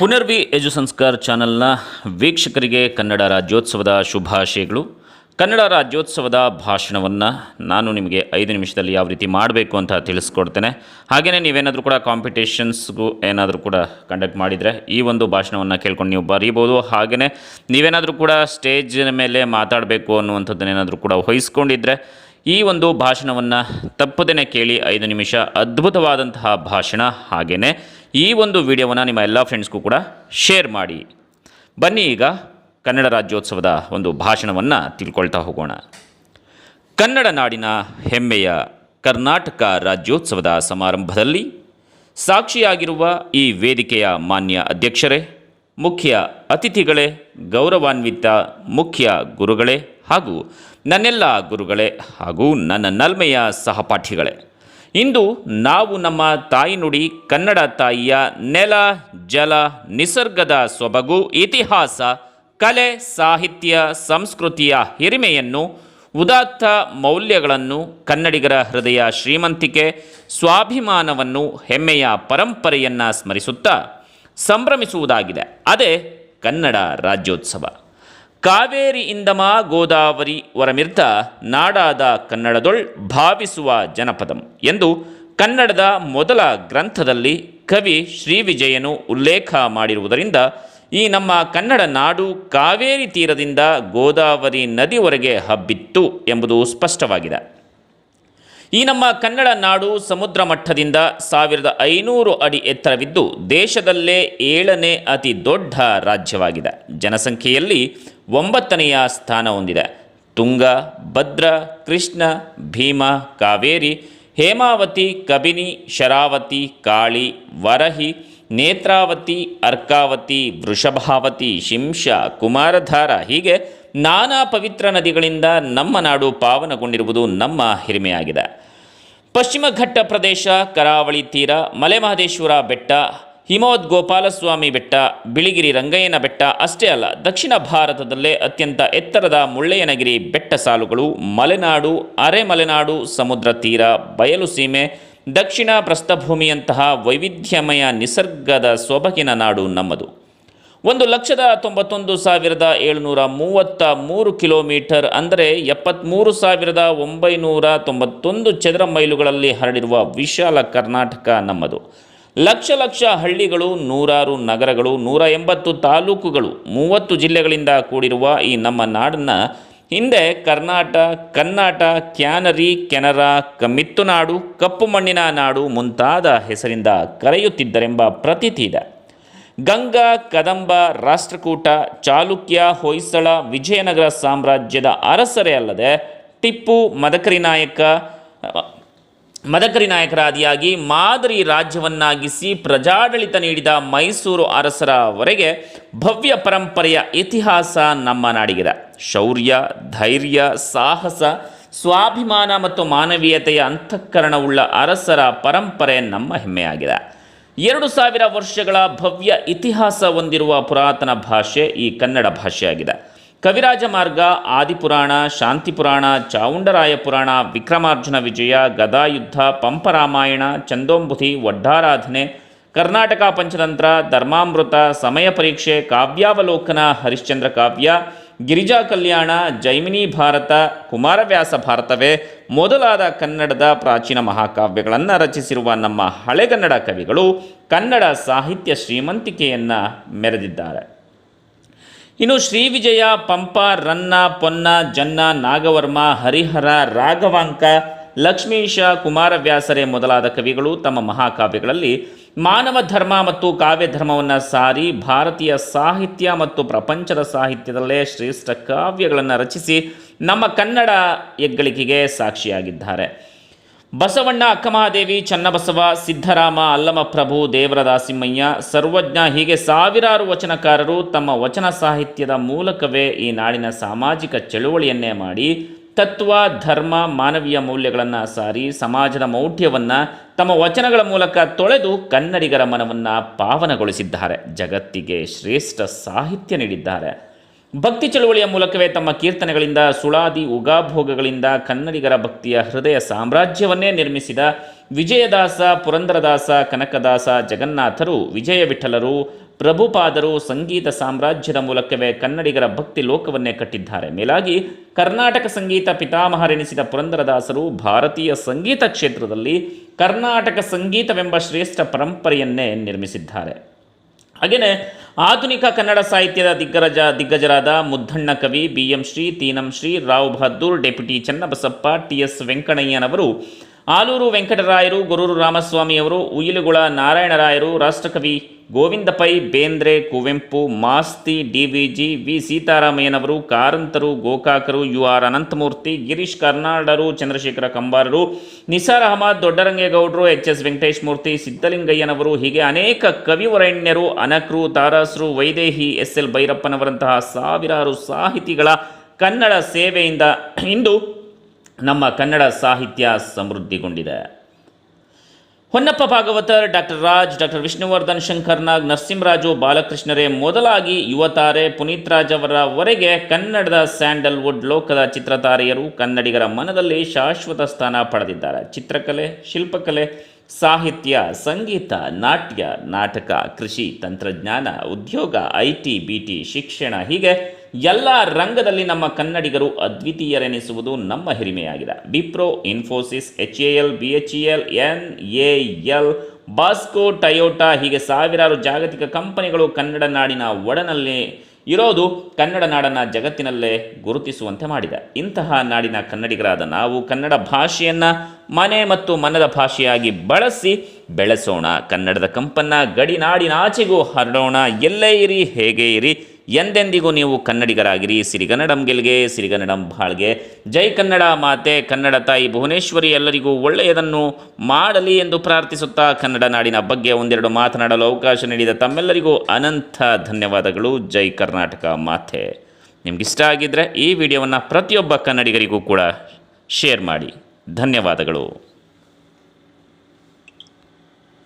ಪುನರ್ವಿ ಎಜು ಸಂಸ್ಕಾರ್ ಚಾನಲ್ನ ವೀಕ್ಷಕರಿಗೆ ಕನ್ನಡ ರಾಜ್ಯೋತ್ಸವದ ಶುಭಾಶಯಗಳು. ಕನ್ನಡ ರಾಜ್ಯೋತ್ಸವದ ಭಾಷಣವನ್ನು ನಾನು ನಿಮಗೆ ಐದು ನಿಮಿಷದಲ್ಲಿ ಯಾವ ರೀತಿ ಮಾಡಬೇಕು ಅಂತ ತಿಳಿಸ್ಕೊಡ್ತೇನೆ. ಹಾಗೆಯೇ ನೀವೇನಾದರೂ ಕೂಡ ಕಾಂಪಿಟೇಷನ್ಸ್ಗೂ ಏನಾದರೂ ಕೂಡ ಕಂಡಕ್ಟ್ ಮಾಡಿದರೆ ಈ ಒಂದು ಭಾಷಣವನ್ನು ಕೇಳ್ಕೊಂಡು ನೀವು ಬರೀಬೋದು. ಹಾಗೆಯೇ ನೀವೇನಾದರೂ ಕೂಡ ಸ್ಟೇಜಿನ ಮೇಲೆ ಮಾತಾಡಬೇಕು ಅನ್ನುವಂಥದ್ದನ್ನೇನಾದರೂ ಕೂಡ ವಹಿಸ್ಕೊಂಡಿದ್ದರೆ ಈ ಒಂದು ಭಾಷಣವನ್ನು ತಪ್ಪದೇ ಕೇಳಿ ಐದು ನಿಮಿಷ ಅದ್ಭುತವಾದಂತಹ ಭಾಷಣ. ಹಾಗೆಯೇ ಈ ಒಂದು ವಿಡಿಯೋವನ್ನು ನಿಮ್ಮ ಎಲ್ಲ ಫ್ರೆಂಡ್ಸ್ಗೂ ಕೂಡ ಶೇರ್ ಮಾಡಿ. ಬನ್ನಿ ಈಗ ಕನ್ನಡ ರಾಜ್ಯೋತ್ಸವದ ಒಂದು ಭಾಷಣವನ್ನು ತಿಳ್ಕೊಳ್ತಾ ಹೋಗೋಣ. ಕನ್ನಡ ನಾಡಿನ ಹೆಮ್ಮೆಯ ಕರ್ನಾಟಕ ರಾಜ್ಯೋತ್ಸವದ ಸಮಾರಂಭದಲ್ಲಿ ಸಾಕ್ಷಿಯಾಗಿರುವ ಈ ವೇದಿಕೆಯ ಮಾನ್ಯ ಅಧ್ಯಕ್ಷರೇ, ಮುಖ್ಯ ಅತಿಥಿಗಳೇ, ಗೌರವಾನ್ವಿತ ಮುಖ್ಯ ಗುರುಗಳೇ ಹಾಗೂ ನನ್ನೆಲ್ಲ ಗುರುಗಳೇ ಹಾಗೂ ನನ್ನ ನಲ್ಮೆಯ ಸಹಪಾಠಿಗಳೇ. ಇಂದು ನಾವು ನಮ್ಮ ತಾಯಿನುಡಿ ಕನ್ನಡ ತಾಯಿಯ ನೆಲ, ಜಲ, ನಿಸರ್ಗದ ಸೊಬಗು, ಇತಿಹಾಸ, ಕಲೆ, ಸಾಹಿತ್ಯ, ಸಂಸ್ಕೃತಿಯ ಹಿರಿಮೆಯನ್ನು, ಉದಾತ್ತ ಮೌಲ್ಯಗಳನ್ನು ಕನ್ನಡಿಗರ ಹೃದಯ ಶ್ರೀಮಂತಿಕೆ, ಸ್ವಾಭಿಮಾನವನ್ನು ಹೆಮ್ಮೆಯ ಪರಂಪರೆಯನ್ನು ಸ್ಮರಿಸುತ್ತಾ ಸಂಭ್ರಮಿಸುವುದಾಗಿದೆ. ಅದೇ ಕನ್ನಡ ರಾಜ್ಯೋತ್ಸವ. ಕಾವೇರಿ ಇಂದಮ ಗೋದಾವರಿ ವರಮಿರ್ತ ನಾಡಾದ ಕನ್ನಡದೊಳ್ ಭಾವಿಸುವ ಜನಪದಂ ಎಂದು ಕನ್ನಡದ ಮೊದಲ ಗ್ರಂಥದಲ್ಲಿ ಕವಿ ಶ್ರೀವಿಜಯನು ಉಲ್ಲೇಖ ಮಾಡಿರುವುದರಿಂದ ಈ ನಮ್ಮ ಕನ್ನಡ ನಾಡು ಕಾವೇರಿ ತೀರದಿಂದ ಗೋದಾವರಿ ನದಿವರೆಗೆ ಹಬ್ಬಿತ್ತು ಎಂಬುದು ಸ್ಪಷ್ಟವಾಗಿದೆ. ಈ ನಮ್ಮ ಕನ್ನಡ ನಾಡು ಸಮುದ್ರ ಮಟ್ಟದಿಂದ ಸಾವಿರದ ಐನೂರು ಅಡಿ ಎತ್ತರವಿದ್ದು ದೇಶದಲ್ಲೇ ಏಳನೇ ಅತಿ ದೊಡ್ಡ ರಾಜ್ಯವಾಗಿದೆ. ಜನಸಂಖ್ಯೆಯಲ್ಲಿ ಒಂಬತ್ತನೆಯ ಸ್ಥಾನ ಹೊಂದಿದೆ. ತುಂಗ, ಭದ್ರ, ಕೃಷ್ಣ, ಭೀಮ, ಕಾವೇರಿ, ಹೇಮಾವತಿ, ಕಬಿನಿ, ಶರಾವತಿ, ಕಾಳಿ, ವರಹಿ, ನೇತ್ರಾವತಿ, ಅರ್ಕಾವತಿ, ವೃಷಭಾವತಿ ಶಿಂಷ ಕುಮಾರಧಾರ ಹೀಗೆ ನಾನಾ ಪವಿತ್ರ ನದಿಗಳಿಂದ ನಮ್ಮ ನಾಡು ಪಾವನಗೊಂಡಿರುವುದು ನಮ್ಮ ಹಿರಿಮೆಯಾಗಿದೆ. ಪಶ್ಚಿಮ ಘಟ್ಟ ಪ್ರದೇಶ, ಕರಾವಳಿ ತೀರ, ಮಲೆಮಹದೇಶ್ವರ ಬೆಟ್ಟ, ಹಿಮವದ್ ಗೋಪಾಲಸ್ವಾಮಿ ಬೆಟ್ಟ, ಬಿಳಿಗಿರಿ ರಂಗಯ್ಯನ ಬೆಟ್ಟ ಅಷ್ಟೇ ಅಲ್ಲ, ದಕ್ಷಿಣ ಭಾರತದಲ್ಲೇ ಅತ್ಯಂತ ಎತ್ತರದ ಮುಳ್ಳಯ್ಯನಗಿರಿ ಬೆಟ್ಟ ಸಾಲುಗಳು, ಮಲೆನಾಡು, ಅರೆಮಲೆನಾಡು, ಸಮುದ್ರ ತೀರ, ಬಯಲು ಸೀಮೆ, ದಕ್ಷಿಣ ಪ್ರಸ್ಥಭೂಮಿಯಂತಹ ವೈವಿಧ್ಯಮಯ ನಿಸರ್ಗದ ಸೊಬಗಿನ ನಾಡು ನಮ್ಮದು. ಒಂದು ಲಕ್ಷದ ತೊಂಬತ್ತೊಂದು ಸಾವಿರದ ಏಳುನೂರ ಮೂವತ್ತ ಮೂರು ಕಿಲೋಮೀಟರ್ ಅಂದರೆ ಎಪ್ಪತ್ತ್ಮೂರು ಸಾವಿರದ ಒಂಬೈನೂರ ತೊಂಬತ್ತೊಂದು ಚದರ ಮೈಲುಗಳಲ್ಲಿ ಹರಡಿರುವ ವಿಶಾಲ ಕರ್ನಾಟಕ ನಮ್ಮದು. ಲಕ್ಷ ಲಕ್ಷ ಹಳ್ಳಿಗಳು, ನೂರಾರು ನಗರಗಳು, ನೂರ ಎಂಬತ್ತು ತಾಲೂಕುಗಳು, ಮೂವತ್ತು ಜಿಲ್ಲೆಗಳಿಂದ ಕೂಡಿರುವ ಈ ನಮ್ಮ ನಾಡನ್ನು ಹಿಂದೆ ಕರ್ನಾಟ ಕನ್ನಾಟ ಕ್ಯಾನರಿ, ಕೆನರಾ ಕಮ್ಮಿತ್ತುನಾಡು ಕಪ್ಪು ಮಣ್ಣಿನ ನಾಡು ಮುಂತಾದ ಹೆಸರಿಂದ ಕರೆಯುತ್ತಿದ್ದರೆಂಬ ಪ್ರತೀತಿ ಇದೆ. ಗಂಗಾ, ಕದಂಬ, ರಾಷ್ಟ್ರಕೂಟ, ಚಾಲುಕ್ಯ, ಹೊಯ್ಸಳ, ವಿಜಯನಗರ ಸಾಮ್ರಾಜ್ಯದ ಅರಸರೇ ಅಲ್ಲದೆ ಟಿಪ್ಪು, ಮದಕರಿ ನಾಯಕ, ಮದಕರಿ ನಾಯಕರಾದಿಯಾಗಿ ಮಾದರಿ ರಾಜ್ಯವನ್ನಾಗಿಸಿ ಪ್ರಜಾಡಳಿತ ನೀಡಿದ ಮೈಸೂರು ಅರಸರವರೆಗೆ ಭವ್ಯ ಪರಂಪರೆಯ ಇತಿಹಾಸ ನಮ್ಮ ನಾಡಿಗಿದೆ. ಶೌರ್ಯ, ಧೈರ್ಯ, ಸಾಹಸ, ಸ್ವಾಭಿಮಾನ ಮತ್ತು ಮಾನವೀಯತೆಯ ಅಂತಃಕರಣವುಳ್ಳ ಅರಸರ ಪರಂಪರೆ ನಮ್ಮ ಹೆಮ್ಮೆಯಾಗಿದೆ. ಎರಡು ಸಾವಿರ ವರ್ಷಗಳ ಭವ್ಯ ಇತಿಹಾಸ ಹೊಂದಿರುವ ಪುರಾತನ ಭಾಷೆ ಈ ಕನ್ನಡ ಭಾಷೆಯಾಗಿದೆ. ಕವಿರಾಜ ಮಾರ್ಗ, ಆದಿಪುರಾಣ, ಶಾಂತಿಪುರಾಣ ಚಾವುಂಡರಾಯ ಪುರಾಣ, ವಿಕ್ರಮಾರ್ಜುನ ವಿಜಯ, ಗದಾಯುದ್ಧ, ಪಂಪರಾಮಾಯಣ, ಚಂದೋಂಬುಧಿ ಒಡ್ಡಾರಾಧನೆ ಕರ್ನಾಟಕ ಪಂಚತಂತ್ರ, ಧರ್ಮಾಮೃತ, ಸಮಯ ಪರೀಕ್ಷೆ, ಕಾವ್ಯಾವಲೋಕನ, ಹರಿಶ್ಚಂದ್ರ ಕಾವ್ಯ, ಗಿರಿಜಾ ಕಲ್ಯಾಣ, ಜೈಮಿನಿ ಭಾರತ, ಕುಮಾರವ್ಯಾಸ ಭಾರತವೇ ಮೊದಲಾದ ಕನ್ನಡದ ಪ್ರಾಚೀನ ಮಹಾಕಾವ್ಯಗಳನ್ನು ರಚಿಸಿರುವ ನಮ್ಮ ಹಳೆಗನ್ನಡ ಕವಿಗಳು ಕನ್ನಡ ಸಾಹಿತ್ಯ ಶ್ರೀಮಂತಿಕೆಯನ್ನು ಮೆರೆದಿದ್ದಾರೆ. ಇನ್ನು ಶ್ರೀವಿಜಯ ಪಂಪ, ರನ್ನ, ಪೊನ್ನ, ಜನ್ನ, ನಾಗವರ್ಮ, ಹರಿಹರ, ರಾಘವಾಂಕ, ಲಕ್ಷ್ಮೀಶ, ಕುಮಾರವ್ಯಾಸರೇ ಮೊದಲಾದ ಕವಿಗಳು ತಮ್ಮ ಮಹಾಕಾವ್ಯಗಳಲ್ಲಿ ಮಾನವ ಧರ್ಮ ಮತ್ತು ಕಾವ್ಯ ಧರ್ಮವನ್ನು ಸಾರಿ ಭಾರತೀಯ ಸಾಹಿತ್ಯ ಮತ್ತು ಪ್ರಪಂಚದ ಸಾಹಿತ್ಯದಲ್ಲೇ ಶ್ರೇಷ್ಠ ಕಾವ್ಯಗಳನ್ನು ರಚಿಸಿ ನಮ್ಮ ಕನ್ನಡ ಹೆಗ್ಗಳಿಕೆಗೆ ಸಾಕ್ಷಿಯಾಗಿದ್ದಾರೆ. ಬಸವಣ್ಣ ಅಕ್ಕಮಹಾದೇವಿ, ಚನ್ನಬಸವ, ಸಿದ್ದರಾಮ ಅಲ್ಲಮಪ್ರಭು ದೇವರದಾಸಿಮಯ್ಯ ಸರ್ವಜ್ಞ ಹೀಗೆ ಸಾವಿರಾರು ವಚನಕಾರರು ತಮ್ಮ ವಚನ ಸಾಹಿತ್ಯದ ಮೂಲಕವೇ ಈ ನಾಡಿನ ಸಾಮಾಜಿಕ ಚಳುವಳಿಯನ್ನೇ ಮಾಡಿ ತತ್ವ, ಧರ್ಮ, ಮಾನವೀಯ ಮೌಲ್ಯಗಳನ್ನು ಸಾರಿ ಸಮಾಜದ ಮೌಢ್ಯವನ್ನು ತಮ್ಮ ವಚನಗಳ ಮೂಲಕ ತೊಳೆದು ಕನ್ನಡಿಗರ ಮನವನ್ನು ಪಾವನಗೊಳಿಸಿದ್ದಾರೆ. ಜಗತ್ತಿಗೆ ಶ್ರೇಷ್ಠ ಸಾಹಿತ್ಯ ನೀಡಿದ್ದಾರೆ. ಭಕ್ತಿ ಚಳುವಳಿಯ ಮೂಲಕವೇ ತಮ್ಮ ಕೀರ್ತನೆಗಳಿಂದ ಸುಳಾದಿ ಉಗಾಭೋಗಗಳಿಂದ ಕನ್ನಡಿಗರ ಭಕ್ತಿಯ ಹೃದಯ ಸಾಮ್ರಾಜ್ಯವನ್ನೇ ನಿರ್ಮಿಸಿದ ವಿಜಯದಾಸ, ಪುರಂದರದಾಸ, ಕನಕದಾಸ, ಜಗನ್ನಾಥರು ವಿಜಯ ವಿಠಲರು ಪ್ರಭುಪಾದರು ಸಂಗೀತ ಸಾಮ್ರಾಜ್ಯದ ಮೂಲಕವೇ ಕನ್ನಡಿಗರ ಭಕ್ತಿ ಲೋಕವನ್ನೇ ಕಟ್ಟಿದ್ದಾರೆ. ಮೇಲಾಗಿ ಕರ್ನಾಟಕ ಸಂಗೀತ ಪಿತಾಮಹರೆನಿಸಿದ ಪುರಂದರದಾಸರು ಭಾರತೀಯ ಸಂಗೀತ ಕ್ಷೇತ್ರದಲ್ಲಿ ಕರ್ನಾಟಕ ಸಂಗೀತವೆಂಬ ಶ್ರೇಷ್ಠ ಪರಂಪರೆಯನ್ನೇ ನಿರ್ಮಿಸಿದ್ದಾರೆ. ಹಾಗೆಯೇ ಆಧುನಿಕ ಕನ್ನಡ ಸಾಹಿತ್ಯದ ದಿಗ್ಗಜ ದಿಗ್ಗಜರಾದ ಮುದ್ದಣ್ಣ ಕವಿ B M Shri, Tinam Shri, Rao Bahadur, deputy Channabasappa, T S ವೆಂಕಣಯ್ಯನವರು Aluru ವೆಂಕಟರಾಯರು, ಗುರೂರು ರಾಮಸ್ವಾಮಿಯವರು ಉಯಿಲುಗುಳ ನಾರಾಯಣರಾಯರು, ರಾಷ್ಟ್ರಕವಿ Govinda Pai Bendre, Kuvempu, Masti D V. G V ಸೀತಾರಾಮಯ್ಯನವರು, ಕಾರಂತರು, ಗೋಕಾಕರು, ಯು. ಆರ್. ಅನಂತಮೂರ್ತಿ, ಗಿರೀಶ್ ಕರ್ನಾಡರು, ಚಂದ್ರಶೇಖರ ಕಂಬಾರರು, ನಿಸಾರ್ ಅಹಮದ್, ದೊಡ್ಡರಂಗೇಗೌಡರು, ಎಚ್. ಎಸ್. ವೆಂಕಟೇಶ್ ಮೂರ್ತಿ ಸಿದ್ದಲಿಂಗಯ್ಯನವರು ಹೀಗೆ ಅನೇಕ ಕವಿವರಣ್ಯರು, ಅನಕ್ರು, ತಾರಾಸರು, ವೈದೇಹಿ, ಎಸ್. ಎಲ್. ಭೈರಪ್ಪನವರಂತಹ ಸಾವಿರಾರು ಸಾಹಿತಿಗಳ ಕನ್ನಡ ಸೇವೆಯಿಂದ ಇಂದು ನಮ್ಮ ಕನ್ನಡ ಸಾಹಿತ್ಯ ಸಮೃದ್ಧಿಗೊಂಡಿದೆ. ಹೊನ್ನಪ್ಪ ಭಾಗವತರ್ ಡಾಕ್ಟರ್ ರಾಜ್, ಡಾಕ್ಟರ್ ವಿಷ್ಣುವರ್ಧನ್ ಶಂಕರ್ನಾಗ್, ನರಸಿಂಹರಾಜು ಬಾಲಕೃಷ್ಣರೇ ಮೊದಲಾಗಿ ಯುವತಾರೆ ಪುನೀತ್ ರಾಜ್ ಅವರವರೆಗೆ ಕನ್ನಡದ ಸ್ಯಾಂಡಲ್ವುಡ್ ಲೋಕದ ಚಿತ್ರತಾರೆಯರು ಕನ್ನಡಿಗರ ಮನದಲ್ಲಿ ಶಾಶ್ವತ ಸ್ಥಾನ ಪಡೆದಿದ್ದಾರೆ. ಚಿತ್ರಕಲೆ, ಶಿಲ್ಪಕಲೆ ಸಾಹಿತ್ಯ, ಸಂಗೀತ, ನಾಟ್ಯ, ನಾಟಕ, ಕೃಷಿ, ತಂತ್ರಜ್ಞಾನ, ಉದ್ಯೋಗ, ಐ ಟಿ, ಬಿ ಟಿ, ಶಿಕ್ಷಣ ಹೀಗೆ ಎಲ್ಲ ರಂಗದಲ್ಲಿ ನಮ್ಮ ಕನ್ನಡಿಗರು ಅದ್ವಿತೀಯರೆನಿಸುವುದು ನಮ್ಮ ಹಿರಿಮೆಯಾಗಿದೆ. Wipro Infosys, H A L, B H E L, N A L, Bosch, Toyota ಹೀಗೆ ಸಾವಿರಾರು ಜಾಗತಿಕ ಕಂಪನಿಗಳು ಕನ್ನಡ ನಾಡಿನ ಒಡನಲ್ಲಿ ಇರೋದು ಕನ್ನಡ ನಾಡನ್ನು ಜಗತ್ತಿನಲ್ಲೇ ಗುರುತಿಸುವಂತೆ ಮಾಡಿದೆ. ಇಂತಹ ನಾಡಿನ ಕನ್ನಡಿಗರಾದ ನಾವು ಕನ್ನಡ ಭಾಷೆಯನ್ನು ಮನೆ ಮತ್ತು ಮನದ ಭಾಷೆಯಾಗಿ ಬಳಸಿ ಬೆಳೆಸೋಣ. ಕನ್ನಡದ ಕಂಪನ್ನ ಗಡಿನಾಡಿನಾಚೆಗೂ ಹರಡೋಣ. ಎಲ್ಲೇ ಇರಿ, ಹೇಗೆ ಇರಿ, ಎಂದೆಂದಿಗೂ ನೀವು ಕನ್ನಡಿಗರಾಗಿರಿ. ಸಿರಿಗನ್ನಡಂ ಗೆಲ್ಗೆ, ಸಿರಿಗನ್ನಡಂ ಬಾಳ್ಗೆ ಜೈ ಕನ್ನಡ ಮಾತೆ, ಕನ್ನಡ ತಾಯಿ ಭುವನೇಶ್ವರಿ ಎಲ್ಲರಿಗೂ ಒಳ್ಳೆಯದನ್ನು ಮಾಡಲಿ ಎಂದು ಪ್ರಾರ್ಥಿಸುತ್ತಾ ಕನ್ನಡ ನಾಡಿನ ಬಗ್ಗೆ ಒಂದೆರಡು ಮಾತನಾಡಲು ಅವಕಾಶ ನೀಡಿದ ತಮ್ಮೆಲ್ಲರಿಗೂ ಅನಂತ ಧನ್ಯವಾದಗಳು. ಜೈ ಕರ್ನಾಟಕ ಮಾತೆ. ನಿಮಗಿಷ್ಟ ಆಗಿದ್ದರೆ ಈ ವಿಡಿಯೋವನ್ನು ಪ್ರತಿಯೊಬ್ಬ ಕನ್ನಡಿಗರಿಗೂ ಕೂಡ ಶೇರ್ ಮಾಡಿ. ಧನ್ಯವಾದಗಳು.